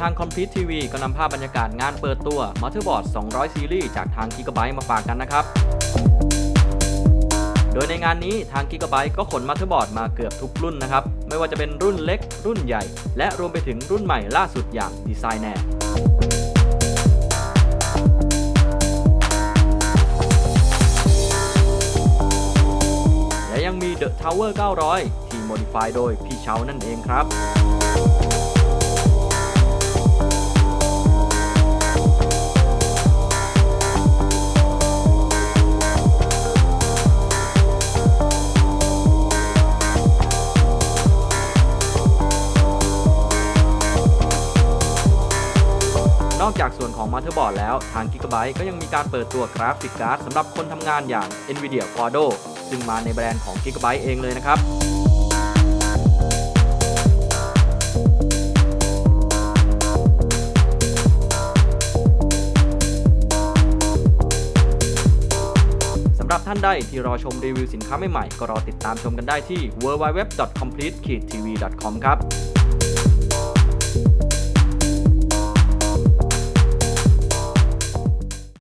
ทาง Complete TV ก็นำภาพบรรยากาศงานเปิดตัว Motherboard 200ซีรีส์จากทาง Gigabyte มาฝากกันนะครับ โดยในงานนี้ทาง Gigabyte ก็ขน Motherboard มาเกือบทุกรุ่นนะครับ ไม่ว่าจะเป็นรุ่นเล็ก รุ่นใหญ่ และรวมไปถึงรุ่นใหม่ล่าสุดอย่าง Designer และยังมี The Tower 900 ที่ modify โดยพี่เชานั่นเองครับ นอกจากส่วนของ Motherboard แล้ว ทาง Gigabyte ก็ยังมีการเปิดตัวกราฟิกการ์ดสำหรับคนทำงานอย่าง Nvidia Quadro ซึ่งมาในแบรนด์ของ Gigabyte เองเลยนะครับสำหรับท่านใดที่รอชมรีวิวสินค้าใหม่ๆ ก็รอติดตามชมกันได้ที่ www.complete-tv.com ครับ